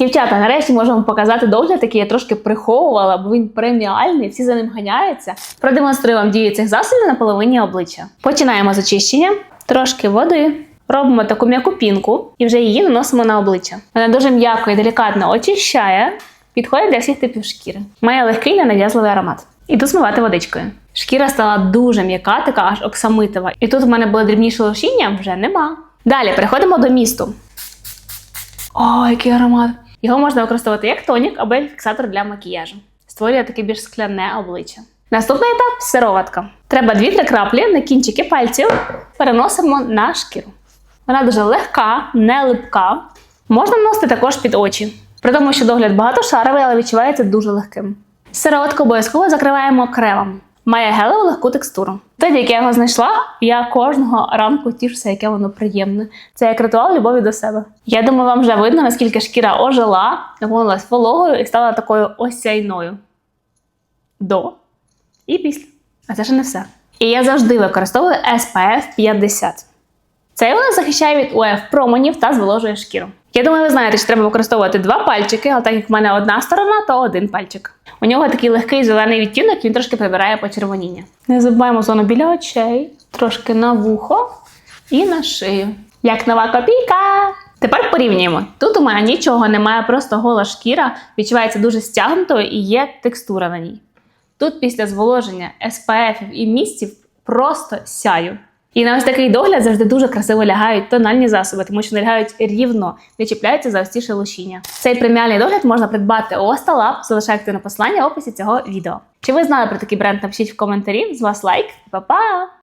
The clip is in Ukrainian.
Дівчата, нарешті можу вам показати догляд, який я трошки приховувала, бо він преміальний, всі за ним ганяються. Продемонструю вам дію цих засобів на половині обличчя. Починаємо з очищення, трошки води. Робимо таку м'яку пінку і вже її наносимо на обличчя. Вона дуже м'яко і делікатно очищає, підходить для всіх типів шкіри. Має легкий ненав'язливий аромат. Іду змивати водичкою. Шкіра стала дуже м'яка, така аж оксамитова. І тут в мене було дрібніше лошіння, вже нема. Далі переходимо до місту. О, який аромат! Його можна використовувати як тонік або як фіксатор для макіяжу. Створює таке більш скляне обличчя. Наступний етап сироватка. Треба 2-3 краплі на кінчики пальців переносимо на шкіру. Вона дуже легка, не липка. Можна наносити також під очі. При тому, що догляд багатошаровий, але відчувається дуже легким. Сироватку обов'язково закриваємо кремом. Має гелеву легку текстуру. Тоді, як я його знайшла, я кожного ранку тішуся, яке воно приємне. Це як ритуал любові до себе. Я думаю, вам вже видно, наскільки шкіра ожила, наповнилась вологою і стала такою осяйною. До і після. А це ще не все. І я завжди використовую SPF 50. Цей вона захищає від УФ променів та зволожує шкіру. Я думаю, ви знаєте, що треба використовувати два пальчики, але так як в мене одна сторона, то один пальчик. У нього такий легкий зелений відтінок, він трошки прибирає почервоніння. Не забуваємо зону біля очей, трошки на вухо і на шию. Як нова копійка! Тепер порівнюємо. Тут у мене нічого немає, просто гола шкіра, відчувається дуже стягнутою і є текстура на ній. Тут після зволоження SPF і містів просто сяю. І на ось такий догляд завжди дуже красиво лягають тональні засоби, тому що не лягають рівно, не чіпляються за ці шелушіння. Цей преміальний догляд можна придбати у Осталаб, залишаю активне послання в описі цього відео. Чи ви знали про такий бренд? Напишіть в коментарі. З вас лайк, Па-па!